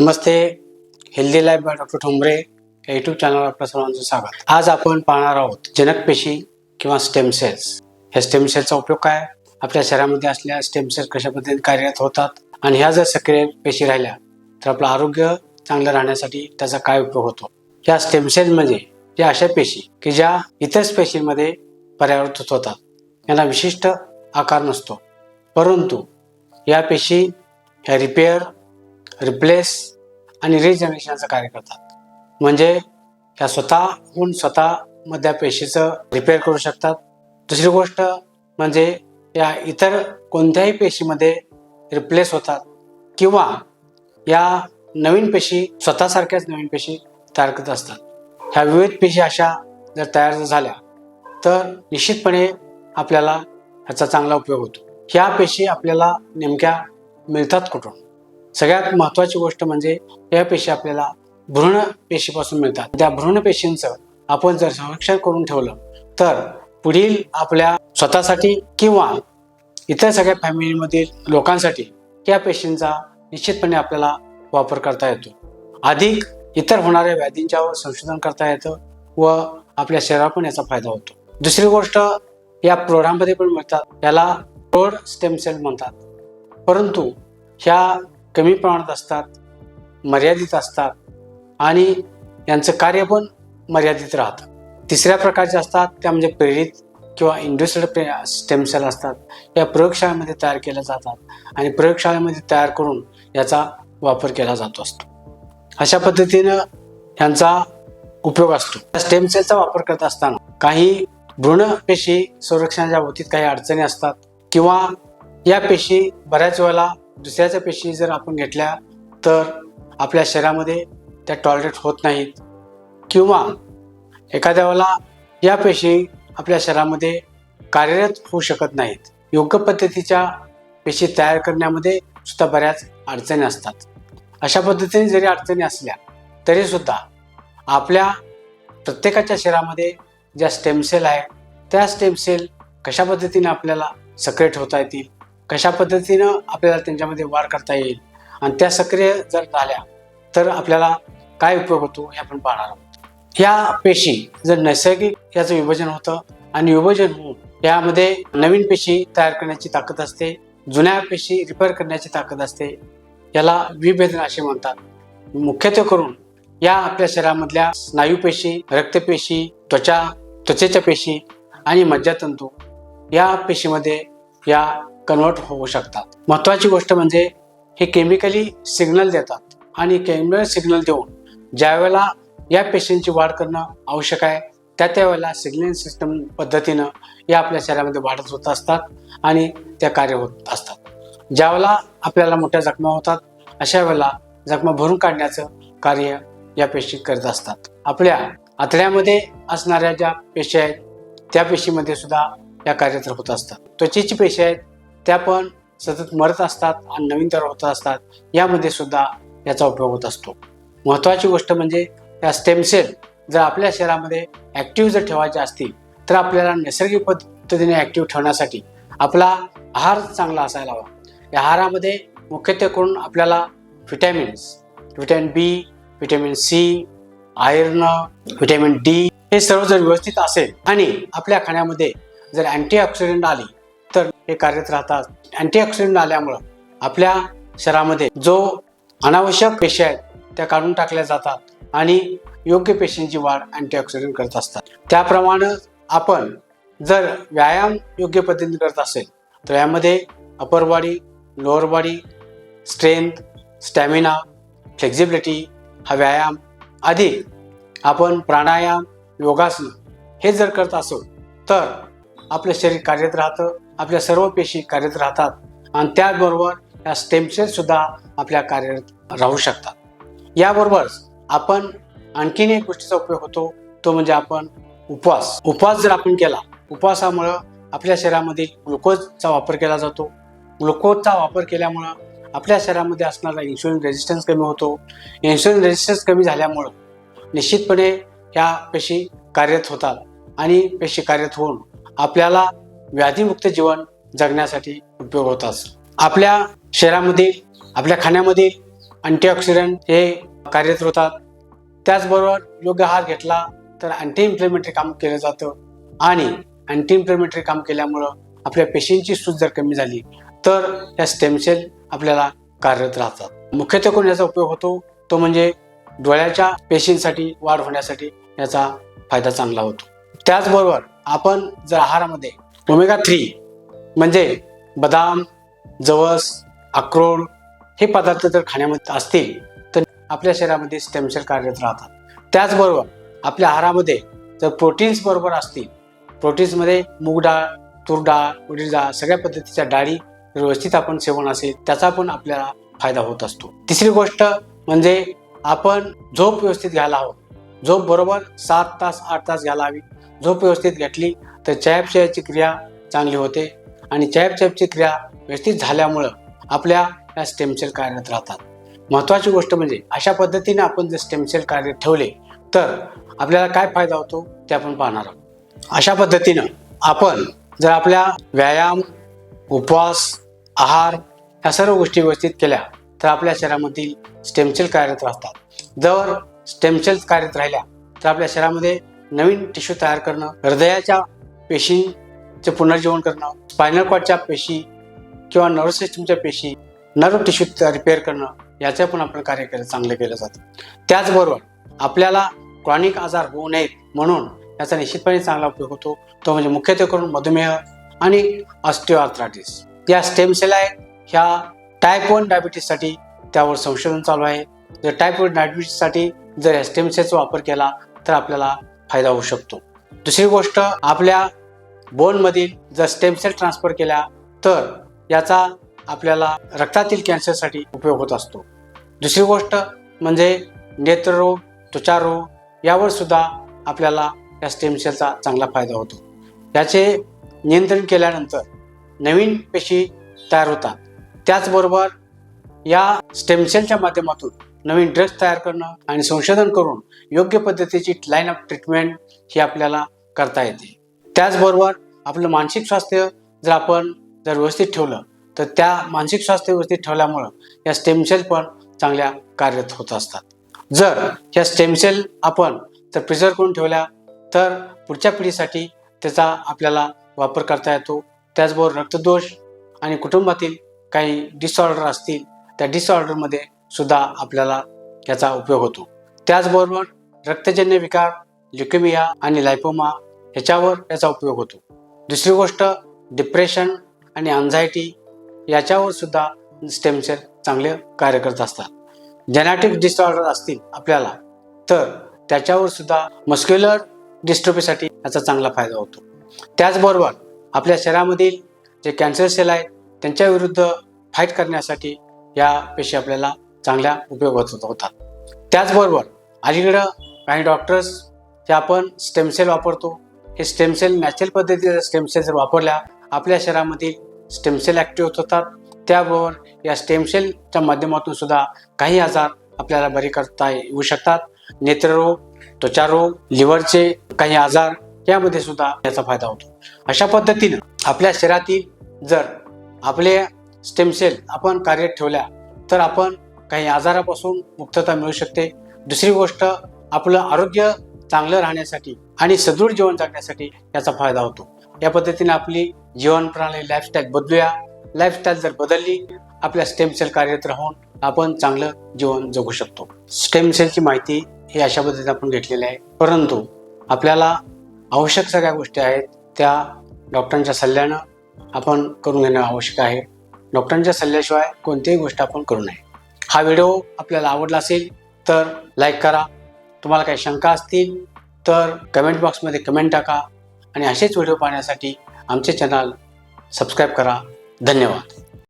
Namaste healthy life by doctor Thombre या YouTube चॅनलवर आपल्या सर्वांचं स्वागत. आज आपण पाहणार आहोत जनक पेशी किंवा स्टेम सेल्स ह्या स्टेम सेलचा उपयोग काय? आपल्या शरीरामध्ये असलेल्या स्टेम सेल्स कशा पद्धतीने कार्यरत होतात? आणि ह्या जर सक्रिय पेशी राहिल्या तर आपलं आरोग्य चांगलं राहण्यासाठी त्याचा काय उपयोग होतो? या स्टेम सेल्स म्हणजे या अशा पेशी की ज्या इतर पेशींमध्ये परावर्तित होतात. यांना विशिष्ट आकार नसतो. परंतु या पेशी ह्या रिपेअर रिप्लेस आणि रिजनरेशनचं कार्य करतात. म्हणजे ह्या स्वतःहून स्वतःमधल्या पेशीचं रिपेअर करू शकतात. दुसरी गोष्ट म्हणजे या इतर कोणत्याही पेशीमध्ये रिप्लेस होतात किंवा या नवीन पेशी स्वतःसारख्याच नवीन पेशी तयार करत असतात. ह्या विविध पेशी अशा जर तयार झाल्या तर निश्चितपणे आपल्याला ह्याचा चांगला उपयोग होतो. ह्या पेशी आपल्याला नेमक्या मिळतात कुठून? सगळ्यात महत्वाची गोष्ट म्हणजे या पेशी आपल्याला भ्रूण पेशीपासून मिळतात. त्या भ्रूण पेशींचं आपण जर संरक्षण करून ठेवलं तर पुढील आपल्या स्वतःसाठी किंवा इतर सगळ्या फॅमिलीमधील लोकांसाठी या पेशींचा निश्चितपणे आपल्याला वापर करता येतो. अधिक इतर होणाऱ्या व्याधींच्यावर संशोधन करता येतं व आपल्या शरीराला पण याचा फायदा होतो. दुसरी गोष्ट या प्रौढांमध्ये पण मिळतात याला प्रौढ स्टेम सेल म्हणतात. परंतु ह्या कमी प्रमाणात असतात मर्यादित असतात आणि यांचं कार्य पण मर्यादित राहतं. तिसऱ्या प्रकारचे असतात त्या म्हणजे प्रेरित किंवा इंडस्ट्रियल स्टेम सेल असतात. या प्रयोगशाळेमध्ये तयार केल्या जातात आणि प्रयोगशाळेमध्ये तयार करून याचा वापर केला जातो असतो. अशा पद्धतीनं यांचा उपयोग असतो. स्टेम सेलचा वापर करत असताना काही भ्रूण पेशी संरक्षणाच्या बाबतीत काही अडचणी असतात किंवा या पेशी बऱ्याच वेळेला दुसऱ्याच्या पेशी जर आपण घेतल्या तर आपल्या शरीरामध्ये त्या टॉलरेट होत नाहीत. किंवा एखाद्या वेळेला या पेशी आपल्या शरीरामध्ये कार्यरत होऊ शकत नाहीत. योग्य पद्धतीच्या पेशी तयार करण्यामध्ये सुद्धा बऱ्याच अडचणी असतात. अशा पद्धतीने जरी अडचणी असल्या तरीसुद्धा आपल्या प्रत्येकाच्या शरीरामध्ये ज्या स्टेम सेल आहे त्या स्टेम सेल कशा पद्धतीने आपल्याला सक्रिय ठेवता येतील? कशा पद्धतीनं आपल्याला त्यांच्यामध्ये वाढ करता येईल आणि त्या सक्रिय जर झाल्या तर आपल्याला काय उपयोग होतो हे आपण पाहणार आहोत. या पेशी जर नैसर्गिक याचं विभाजन होतं आणि विभाजन होऊन यामध्ये नवीन पेशी तयार करण्याची ताकद असते जुन्या पेशी रिपेअर करण्याची ताकद असते याला विभेदन असे म्हणतात. मुख्यत्वे करून या आपल्या शरीरामधल्या स्नायूपेशी रक्तपेशी त्वचा त्वचेच्या पेशी आणि मज्जातंतू या पेशीमध्ये या कन्वर्ट होऊ शकतात. महत्वाची गोष्ट म्हणजे हे केमिकली सिग्नल देतात आणि केमिकल सिग्नल देऊन ज्यावेळेला या पेशींची वाढ करणं आवश्यक आहे त्या त्यावेळेला सिग्नल सिस्टम पद्धतीनं या आपल्या शरीरामध्ये वाढत होत असतात आणि त्या कार्य होत असतात. ज्यावेळेला आपल्याला मोठ्या जखमा होतात अशा वेळेला जखमा भरून काढण्याचं कार्य या पेशी करत असतात. आपल्या आतड्यामध्ये असणाऱ्या ज्या पेशी आहेत त्या पेशीमध्ये सुद्धा या कार्यरत होत असतात. त्वचेची पेशी आहेत त्या पण सतत मरत असतात आणि नवीन तयार होत असतात यामध्ये सुद्धा याचा उपयोग होत असतो. महत्त्वाची गोष्ट म्हणजे या स्टेम सेल जर आपल्या शरीरामध्ये ॲक्टिव्ह जर ठेवायचे असतील तर आपल्याला नैसर्गिक पद्धतीने ॲक्टिव्ह ठेवण्यासाठी आपला आहार चांगला असायला हवा. या आहारामध्ये मुख्यत्वे करून आपल्याला vitamins vitamin B vitamin C iron vitamin D हे सर्व जर व्यवस्थित असेल आणि आपल्या खाण्यामध्ये जर अँटीऑक्सिडंट आली तर हे कार्यरत राहतात. अँटीऑक्सिडंट आल्यामुळं आपल्या शरीरामध्ये जो अनावश्यक पेशी आहेत त्या काढून टाकल्या जातात आणि योग्य पेशींची वाढ अँटीऑक्सिडंट करत असतात. त्याप्रमाणे आपण जर व्यायाम योग्य पद्धतीने करत असेल तर यामध्ये upper body lower body strength stamina flexibility हा व्यायाम आधी आपण प्राणायाम योगासनं हे जर करत असो तर आपलं शरीर कार्यरत राहतं. आपल्या सर्व पेशी कार्यरत राहतात आणि त्याचबरोबर या स्टेम सेल सुद्धा आपल्या कार्यरत राहू शकतात. याबरोबरच आपण आणखीन एक गोष्टीचा उपयोग होतो तो म्हणजे आपण उपवास. उपवास जर आपण केला उपवासामुळं आपल्या शरीरामध्ये ग्लुकोजचा वापर केला जातो. ग्लुकोजचा वापर केल्यामुळं आपल्या शरीरामध्ये असणारा इन्शुलिन रेजिस्टन्स कमी होतो. इन्शुलिन रेजिस्टन्स कमी झाल्यामुळं निश्चितपणे ह्या पेशी कार्यरत होतात आणि पेशी कार्यरत होऊन आपल्याला व्याधीमुक्त जीवन जगण्यासाठी उपयोग होत असतो. आपल्या शरीरामध्ये आपल्या खाण्यामध्ये अँटीऑक्सिडंट हे कार्यरत होतात. त्याचबरोबर योग्य आहार घेतला तर अँटी इन्फ्लेमेटरी काम केलं जातं आणि अँटी इन्फ्लेमेटरी काम केल्यामुळं आपल्या पेशींची सूज जर कमी झाली तर या स्टेमसेल आपल्याला कार्यरत राहतात. मुख्यत्वे करून याचा उपयोग होतो? तो म्हणजे डोळ्याच्या पेशींसाठी वाढ होण्यासाठी याचा फायदा चांगला होतो. त्याचबरोबर आपण जर आहारामध्ये ओमेगा थ्री म्हणजे बदाम जवस अक्रोड हे पदार्थ जर खाण्यामध्ये असतील तर आपल्या शरीरामध्ये स्टेमसेल कार्यरत राहतात. त्याचबरोबर आपल्या आहारामध्ये जर प्रोटीन्स बरोबर असतील प्रोटीन्समध्ये मूग डाळ तूर डाळ उडीद डाळ सगळ्या पद्धतीच्या डाळी व्यवस्थित आपण सेवन असेल त्याचा पण आपल्याला फायदा होत असतो. तिसरी गोष्ट म्हणजे आपण झोप व्यवस्थित घ्यायला हवं. झोप बरोबर सात तास आठ तास घ्यायला हवी. झोप व्यवस्थित घेतली तर चयापचयाची क्रिया चांगली होते आणि चयापचयाची क्रिया व्यवस्थित झाल्यामुळं आपल्या या स्टेमसेल कार्यरत राहतात. महत्त्वाची गोष्ट म्हणजे अशा पद्धतीने आपण जर स्टेमसेल कार्य ठेवले तर आपल्याला काय फायदा होतो? ते आपण पाहणार आहोत. अशा पद्धतीनं आपण जर आपल्या व्यायाम उपवास आहार या सर्व गोष्टी व्यवस्थित केल्या तर आपल्या शरीरामधील स्टेमसेल कार्यरत राहतात. जर स्टेमसेल्स कार्यरत राहिल्या तर आपल्या शरीरामध्ये नवीन टिश्यू तयार करणं हृदयाच्या पेशींचे पुनर्जीवन करणं स्पायनल कॉर्डच्या पेशी किंवा नर्व सिस्टमच्या पेशी नर्व टिश्यू रिपेअर करणं याचं पण आपण कार्य केलं चांगलं केलं जातं. त्याचबरोबर आपल्याला क्रॉनिक आजार होऊ नयेत म्हणून याचा निश्चितपणे चांगला उपयोग होतो. तो म्हणजे मुख्यत्वे करून मधुमेह आणि ऑस्टिओआर्थ्रायटिस या स्टेम सेल आहेत ह्या टाईप वन डायबिटीससाठी त्यावर संशोधन चालू आहे. जर टाईप वन डायबिटीससाठी जर या स्टेम सेलचा वापर केला तर आपल्याला फायदा होऊ शकतो. दुसरी गोष्ट आपल्या बोनमधील जर स्टेमसेल ट्रान्सफर केल्या तर याचा आपल्याला रक्तातील कॅन्सरसाठी उपयोग होत असतो. दुसरी गोष्ट म्हणजे नेत्ररोग त्वचारोग यावर सुद्धा आपल्याला या स्टेमसेलचा चांगला फायदा होतो. याचे नियंत्रण केल्यानंतर नवीन पेशी तयार होतात. त्याचबरोबर या स्टेमसेलच्या माध्यमातून नवीन ड्रग्स तयार करणं आणि संशोधन करून योग्य पद्धतीची लाईन ऑफ ट्रीटमेंट ही आपल्याला करता येते. त्याचबरोबर आपलं मानसिक स्वास्थ्य जर आपण जर व्यवस्थित ठेवलं तर त्या मानसिक स्वास्थ्य व्यवस्थित ठेवल्यामुळं या स्टेमसेल पण चांगल्या कार्यरत होत असतात. जर या स्टेम सेल आपण जर प्रिझर्व करून ठेवल्या तर पुढच्या पिढीसाठी त्याचा आपल्याला वापर करता येतो. त्याचबरोबर रक्तदोष आणि कुटुंबातील काही डिसऑर्डर असतील त्या डिसऑर्डरमध्ये सुद्धा आपल्याला याचा उपयोग होतो. त्याचबरोबर रक्तजन्य विकार ल्युकेमिया आणि लायपोमा ह्याच्यावर याचा उपयोग होतो. दुसरी गोष्ट डिप्रेशन आणि अँझायटी याच्यावर सुद्धा स्टेम सेल चांगले कार्य करत असतात. जेनॅटिक डिसऑर्डर असतील आपल्याला तर त्याच्यावर सुद्धा मस्क्युलर डिस्ट्रोपीसाठी याचा चांगला फायदा होतो. त्याचबरोबर आपल्या शरीरामधील जे कॅन्सर सेल आहेत त्यांच्या विरुद्ध फाईट करण्यासाठी या पेशी आपल्याला चांगल्या उपयोगात होत होतात. त्याचबरोबर अलीकडं काही डॉक्टर्स जे आपण स्टेम सेल वापरतो हे स्टेम सेल नॅचरल पद्धतीचे स्टेम सेल जर वापरल्या आपल्या शरीरामधील स्टेम सेल ॲक्टिव्ह होतात. त्याबरोबर या स्टेम सेलच्या माध्यमातून सुद्धा काही आजार आपल्याला बरे करता येऊ शकतात. नेत्ररोग त्वचारोग लिव्हरचे काही आजार यामध्ये सुद्धा याचा फायदा होतो. अशा पद्धतीनं आपल्या शरीरातील जर आपले स्टेम सेल आपण कार्यरत ठेवल्या तर आपण काही आजारापासून मुक्तता मिळू शकते. दुसरी गोष्ट आपलं आरोग्य चांगलं राहण्यासाठी आणि सदृढ जीवन जगण्यासाठी याचा फायदा होतो. या पद्धतीने आपली जीवन प्रणाली लाईफस्टाईल बदलूया. लाईफस्टाईल जर बदलली आपल्या स्टेम सेल कार्यरत राहून आपण चांगलं जीवन जगू शकतो. स्टेम सेलची माहिती ही अशा पद्धतीने आपण घेतलेली आहे. परंतु आपल्याला आवश्यक सगळ्या गोष्टी आहेत त्या डॉक्टरांच्या सल्ल्यानं आपण करून घेणं आवश्यक आहे. डॉक्टरांच्या सल्ल्याशिवाय कोणतीही गोष्ट आपण करू नये. हा व्हिडिओ आपल्याला आवडला असेल तर लाईक करा. तुम्हाला काही शंका असतील तर कमेंट बॉक्समध्ये कमेंट टाका आणि असेच व्हिडिओ पाहण्यासाठी आमचे चॅनल सबस्क्राईब करा. धन्यवाद.